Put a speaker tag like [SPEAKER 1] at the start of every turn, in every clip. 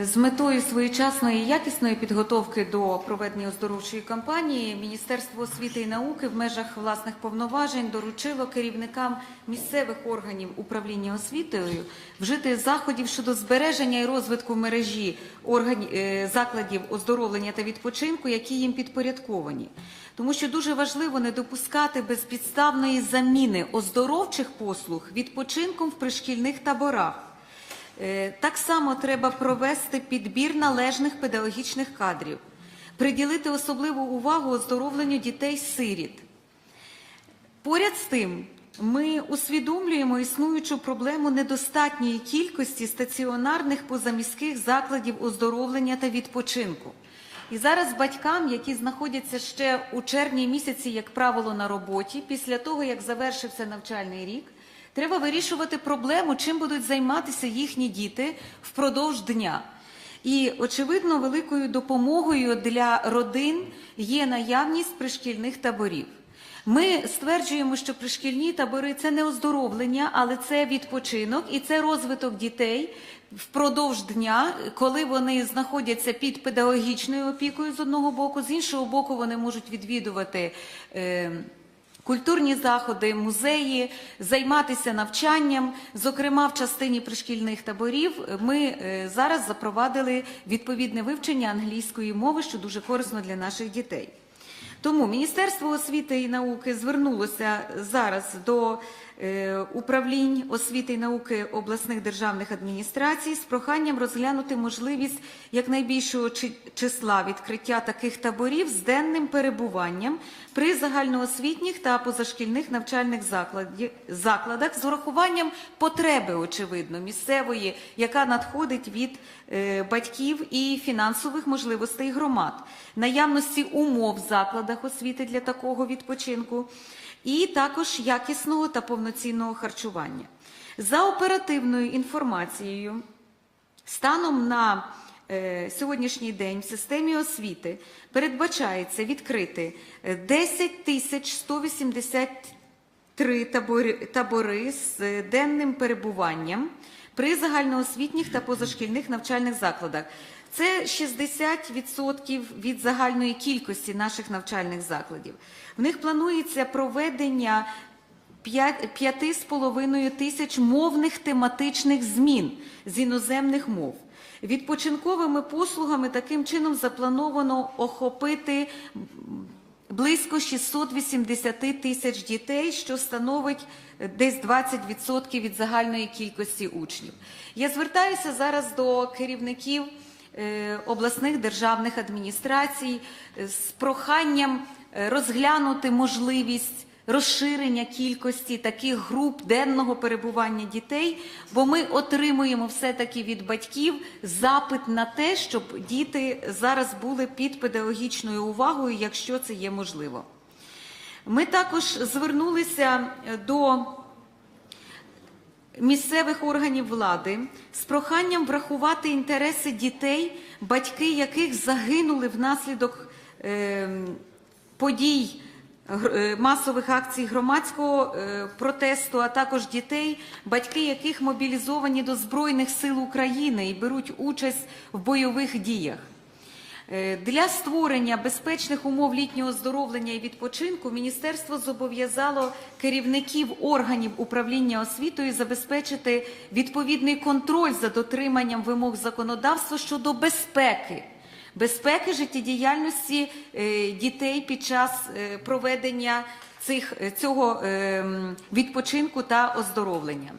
[SPEAKER 1] З метою своєчасної і якісної підготовки до проведення оздоровчої кампанії Міністерство освіти і науки в межах власних повноважень доручило керівникам місцевих органів управління освітою вжити заходів щодо збереження і розвитку мережі органів, е, закладів оздоровлення та відпочинку, які їм підпорядковані. Тому що дуже важливо не допускати безпідставної заміни оздоровчих послуг відпочинком в пришкільних таборах. Е, Так само треба провести підбір належних педагогічних кадрів, приділити особливу увагу оздоровленню дітей-сиріт. Поряд з тим, ми усвідомлюємо існуючу проблему недостатньої кількості стаціонарних позаміських закладів оздоровлення та відпочинку. І зараз батькам, які знаходяться ще у червні місяці, як правило, на роботі, після того, як завершився навчальний рік, треба вирішувати проблему, чим будуть займатися їхні діти впродовж дня. І, очевидно, великою допомогою для родин є наявність пришкільних таборів. Ми стверджуємо, що пришкільні табори це не оздоровлення, але це відпочинок і це розвиток дітей впродовж дня, коли вони знаходяться під педагогічною опікою з одного боку, з іншого боку, вони можуть відвідувати. Е, Культурні заходи, музеї, займатися навчанням. Зокрема, в частині пришкільних таборів ми е, зараз запровадили відповідне вивчення англійської мови, що дуже корисно для наших дітей. Тому Міністерство освіти і науки звернулося зараз до управлінь освіти і науки обласних державних адміністрацій з проханням розглянути можливість якнайбільшого чи- числа відкриття таких таборів з денним перебуванням при загальноосвітніх та позашкільних навчальних закладах з урахуванням потреби, очевидно, місцевої, яка надходить від е, батьків і фінансових можливостей громад, наявності умов в закладах освіти для такого відпочинку, і також якісного та повноцінного харчування. За оперативною інформацією, станом на е, сьогоднішній день в системі освіти передбачається відкрити е, 10 тисяч 183 табори, табори з е, денним перебуванням при загальноосвітніх та позашкільних навчальних закладах. Це 60% від загальної кількості наших навчальних закладів. В них планується проведення 5,5 тисяч мовних тематичних змін з іноземних мов. Відпочинковими послугами таким чином заплановано охопити близько 680 тисяч дітей, що становить десь 20% від загальної кількості учнів. Я звертаюся зараз до керівників обласних державних адміністрацій е, з проханням е, розглянути можливість розширення кількості таких груп денного перебування дітей, бо ми отримуємо все-таки від батьків запит на те, щоб діти зараз були під педагогічною увагою, якщо це є можливо. Ми також звернулися е, до місцевих органів влади з проханням врахувати інтереси дітей, батьки яких загинули внаслідок е, подій е, масових акцій громадського е, протесту, а також дітей, батьки яких мобілізовані до Збройних сил України і беруть участь в бойових діях. Е, Для створення безпечних умов літнього оздоровлення і відпочинку міністерство зобов'язало керівників органів управління освітою забезпечити відповідний контроль за дотриманням вимог законодавства щодо безпеки, безпеки життєдіяльності е, дітей під час е, проведення цих, цього е, відпочинку та оздоровлення.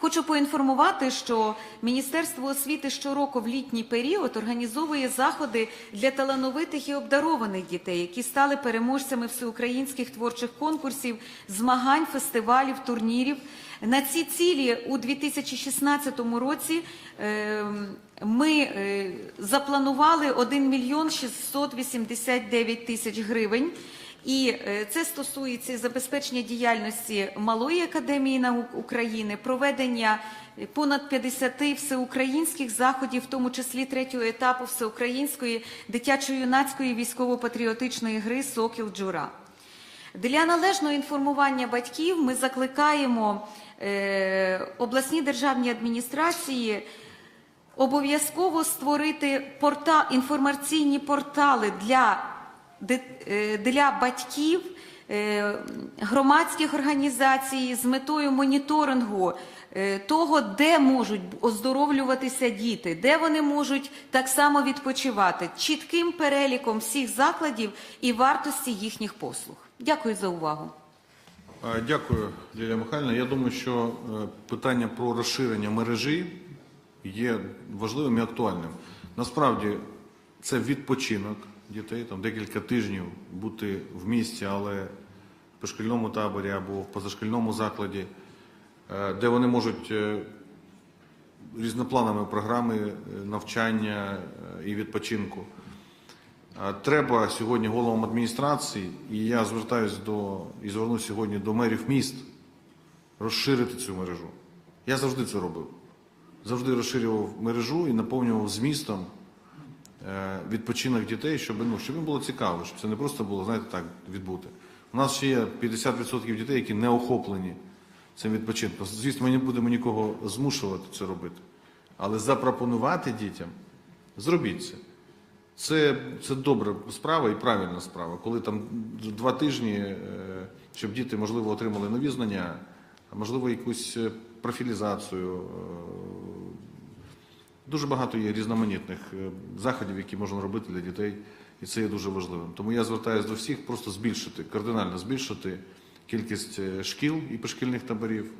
[SPEAKER 1] Хочу поінформувати, що Міністерство освіти щороку в літній період організовує заходи для талановитих і обдарованих дітей, які стали переможцями всеукраїнських творчих конкурсів, змагань, фестивалів, турнірів. На ці цілі у 2016 році е, ми е, запланували 1 мільйон 689 тисяч гривень. І е, це стосується забезпечення діяльності Малої академії наук України, проведення е, понад 50 всеукраїнських заходів, в тому числі третього етапу всеукраїнської дитячо-юнацької військово-патріотичної гри Сокіл Джура. Для належного інформування батьків ми закликаємо е, обласні державні адміністрації обов'язково створити порта, інформаційні портали для, для батьків е, громадських організацій з метою моніторингу е, того, де можуть оздоровлюватися діти, де вони можуть так само відпочивати, чітким переліком всіх закладів і вартості їхніх послуг. Дякую за увагу.
[SPEAKER 2] Е, Дякую, Лілія Михайлівна. Я думаю, що е, питання про розширення мережі є важливим і актуальним. Насправді, це відпочинок дітей, там декілька тижнів бути в місті, але в шкільному таборі або в позашкільному закладі, е, де вони можуть е, різнопланові програми е, навчання і відпочинку. Треба сьогодні головам адміністрації, і я звертаюся до і звернусь сьогодні до мерів міст розширити цю мережу. Я завжди це робив. Завжди розширював мережу і наповнював змістом відпочинок дітей, щоб, ну, щоб їм було цікаво, щоб це не просто було, знаєте, так, відбути. У нас ще є 50% дітей, які не охоплені цим відпочинком. Звісно, ми не будемо нікого змушувати це робити. Але запропонувати дітям, зробіть це. Це, це добра справа і правильна справа. Коли там два тижні, е, щоб діти, можливо, отримали нові знання, можливо, якусь е, профілізацію. Дуже багато є різноманітних е, заходів, які можна робити для дітей, і це є дуже важливим. Тому я звертаюся до всіх просто збільшити, кардинально збільшити кількість е, шкіл і пришкільних таборів,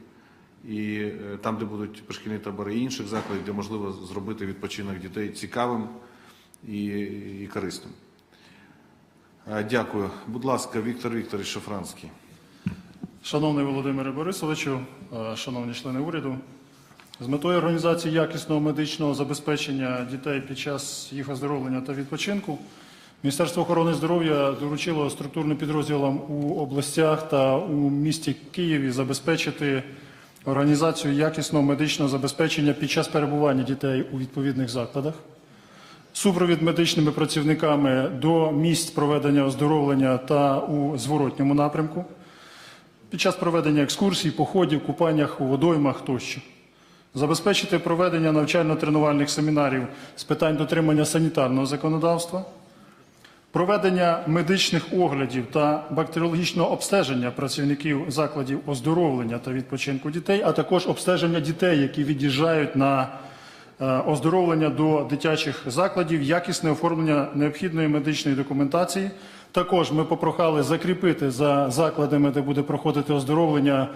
[SPEAKER 2] і е, там, де будуть пришкільні табори, і інших закладів, де можливо зробити відпочинок дітей цікавим і, і корисним. Дякую. Будь ласка, Віктор Вікторович Шафранський.
[SPEAKER 3] Шановний Володимире Борисовичу, шановні члени уряду, з метою організації якісного медичного забезпечення дітей під час їх оздоровлення та відпочинку Міністерство охорони здоров'я доручило структурним підрозділам у областях та у місті Києві забезпечити організацію якісного медичного забезпечення під час перебування дітей у відповідних закладах супровід медичними працівниками до місць проведення оздоровлення та у зворотньому напрямку, під час проведення екскурсій, походів, купаннях у водоймах тощо. Забезпечити проведення навчально-тренувальних семінарів з питань дотримання санітарного законодавства, проведення медичних оглядів та бактеріологічного обстеження працівників закладів оздоровлення та відпочинку дітей, а також обстеження дітей, які від'їжджають на е, оздоровлення до дитячих закладів, якісне оформлення необхідної медичної документації. Також ми попрохали закріпити за закладами, де буде проходити оздоровлення,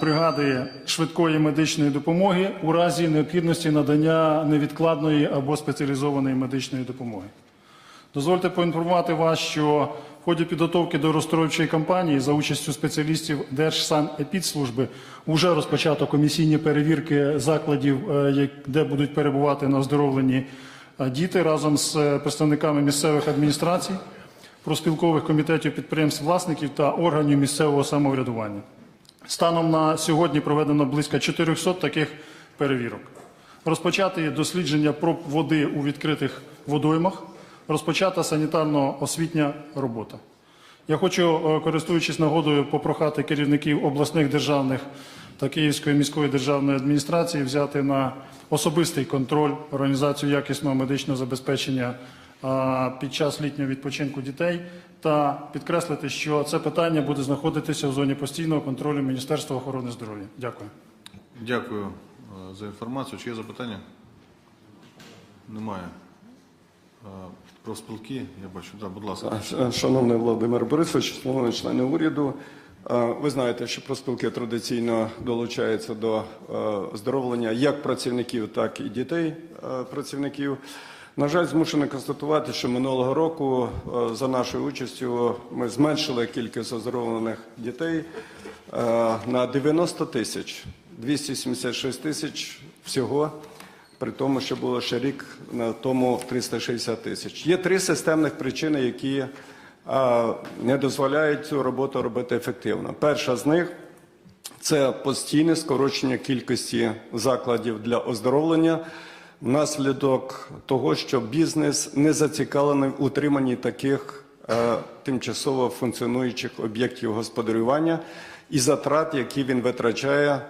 [SPEAKER 3] бригади швидкої медичної допомоги у разі необхідності надання невідкладної або спеціалізованої медичної допомоги. Дозвольте поінформувати вас, що в ході підготовки до розстроюючої кампанії за участю спеціалістів Держсанепідслужби вже розпочато комісійні перевірки закладів, е, де будуть перебувати на оздоровленні е, діти разом з е, представниками місцевих адміністрацій, профспілкових комітетів підприємств власників та органів місцевого самоврядування. Станом на сьогодні проведено близько 400 таких перевірок. Розпочати дослідження проб води у відкритих водоймах, розпочата санітарно-освітня робота. Я хочу, е, користуючись нагодою, попрохати керівників обласних державних та Київської міської державної адміністрації взяти на особистий контроль організацію якісного медичного забезпечення під час літнього відпочинку дітей та підкреслити, що це питання буде знаходитися в зоні постійного контролю Міністерства охорони здоров'я. Дякую.
[SPEAKER 2] Дякую е, за інформацію. Чи є запитання? Немає. Е, Про спілки, я бачу. Да, будь ласка.
[SPEAKER 4] Шановний Володимир Борисович, шановні члени уряду, е, ви знаєте, що профспілки традиційно долучаються до е, оздоровлення як працівників, так і дітей е, працівників. На жаль, змушений констатувати, що минулого року е, за нашою участю ми зменшили кількість оздоровлених дітей е, на 90 тисяч, 276 тисяч всього при тому, що було ще рік на тому 360 тисяч. Є три системних причини, які а, не дозволяють цю роботу робити ефективно. Перша з них це постійне скорочення кількості закладів для оздоровлення внаслідок того, що бізнес не зацікавлений в утриманні таких е, тимчасово функціонуючих об'єктів господарювання, і затрат, які він витрачає е,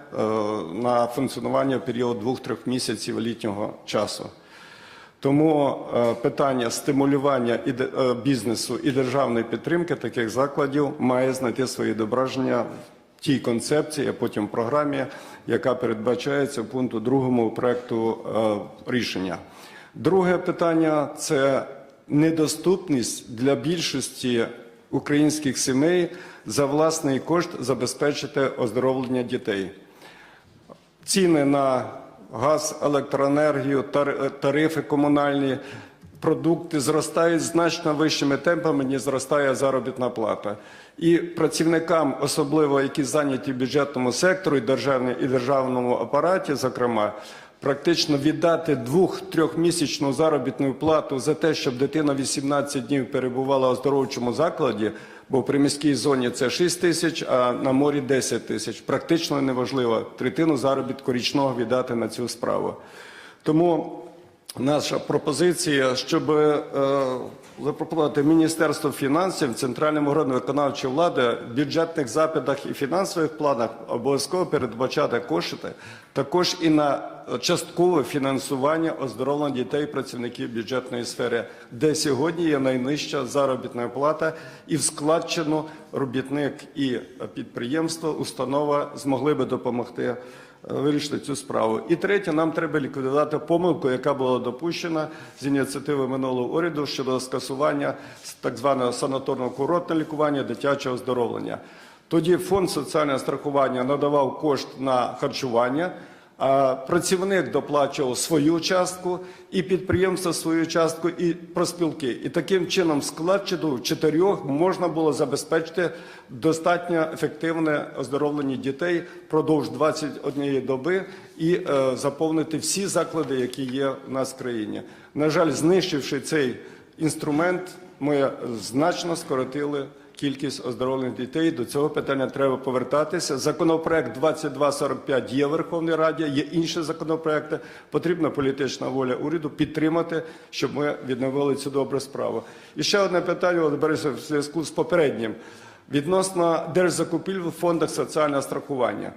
[SPEAKER 4] на функціонування в період двох-трьох місяців літнього часу. Тому е, питання стимулювання і е, бізнесу і державної підтримки таких закладів має знайти своє відображення тій концепції, а потім програмі, яка передбачається в пункту другому проекту е, рішення. Друге питання це недоступність для більшості українських сімей за власний кошт забезпечити оздоровлення дітей. Ціни на газ, електроенергію, тарифи комунальні, продукти зростають значно вищими темпами, ніж зростає заробітна плата. І працівникам, особливо які зайняті в бюджетному секторі і державні- і державному апараті, зокрема, практично віддати двох-трьохмісячну заробітну плату за те, щоб дитина 18 днів перебувала в оздоровчому закладі, бо в приміській зоні це 6 тисяч, а на морі 10 тисяч. Практично неможливо третину заробітку річного віддати на цю справу. Тому наша пропозиція, щоб е, запропонувати Міністерству фінансів, центральним органам виконавчої влади в бюджетних запитах і фінансових планах обов'язково передбачати кошти також і на часткове фінансування оздоровлення дітей працівників бюджетної сфери, де сьогодні є найнижча заробітна плата, і в робітник і підприємство, установа змогли би допомогти вирішити цю справу. І третє, нам треба ліквідувати помилку, яка була допущена з ініціативи минулого уряду щодо скасування так званого санаторно-курортного лікування, дитячого оздоровлення. Тоді фонд соціального страхування надавав кошт на харчування. А працівник доплачував свою частку, і підприємство свою частку, і проспілки. І таким чином складчину в чотирьох можна було забезпечити достатньо ефективне оздоровлення дітей впродовж 21 доби і е, заповнити всі заклади, які є в нас в країні. На жаль, знищивши цей інструмент, ми значно скоротили кількість оздоровлених дітей. До цього питання треба повертатися. Законопроект 2245 є в Верховній Раді, є інші законопроекти. Потрібна політична воля уряду підтримати, щоб ми відновили цю добру справу. І ще одне питання, Борисович, в зв'язку з попереднім. Відносно держзакупівель в фондах соціального страхування.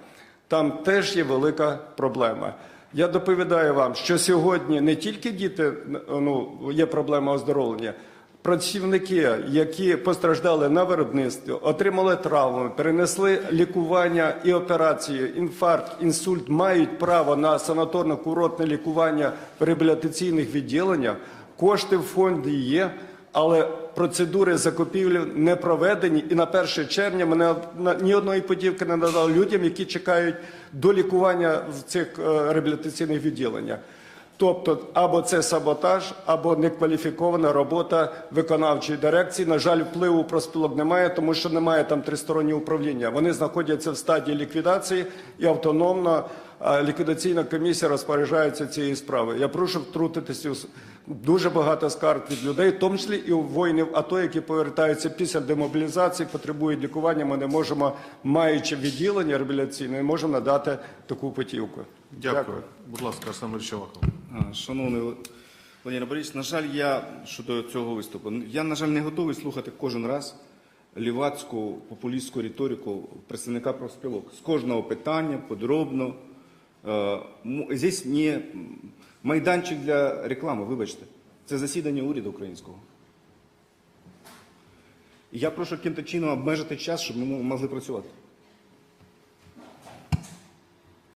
[SPEAKER 4] Там теж є велика проблема. Я доповідаю вам, що сьогодні не тільки діти ну, є проблема оздоровлення, працівники, які постраждали на виробництві, отримали травми, перенесли лікування і операції, інфаркт, інсульт, мають право на санаторно-курортне лікування в реабілітаційних відділеннях. Кошти в фонді є. Але процедури закупівлі не проведені, і на 1 червня мене ні одної подівки не надали людям, які чекають до лікування в цих е, реабілітаційних відділеннях. Тобто, або це саботаж, або некваліфікована робота виконавчої дирекції. На жаль, впливу профспілок немає, тому що немає там тристороннього управління. Вони знаходяться в стадії ліквідації і автономно ліквідаційна комісія розпоряджається цією справою. Я прошу втрутитися. Дуже багато скарг від людей, в тому числі і у воїнів АТО, які повертаються після демобілізації, потребують лікування. Ми не можемо, маючи відділення реабілітаційне, не можемо надати таку путівку.
[SPEAKER 2] Дякую. Будь ласка, Арсен.
[SPEAKER 5] А, Шановний Владимир Борисович, на жаль, я щодо цього виступу, я, на жаль, не готовий слухати кожен раз лівацьку популістську риторику представника профспілок. З кожного питання подробно. Е, Здесь не майданчик для реклами, вибачте. Це засідання уряду українського. Я прошу чином обмежити час, щоб ми могли працювати.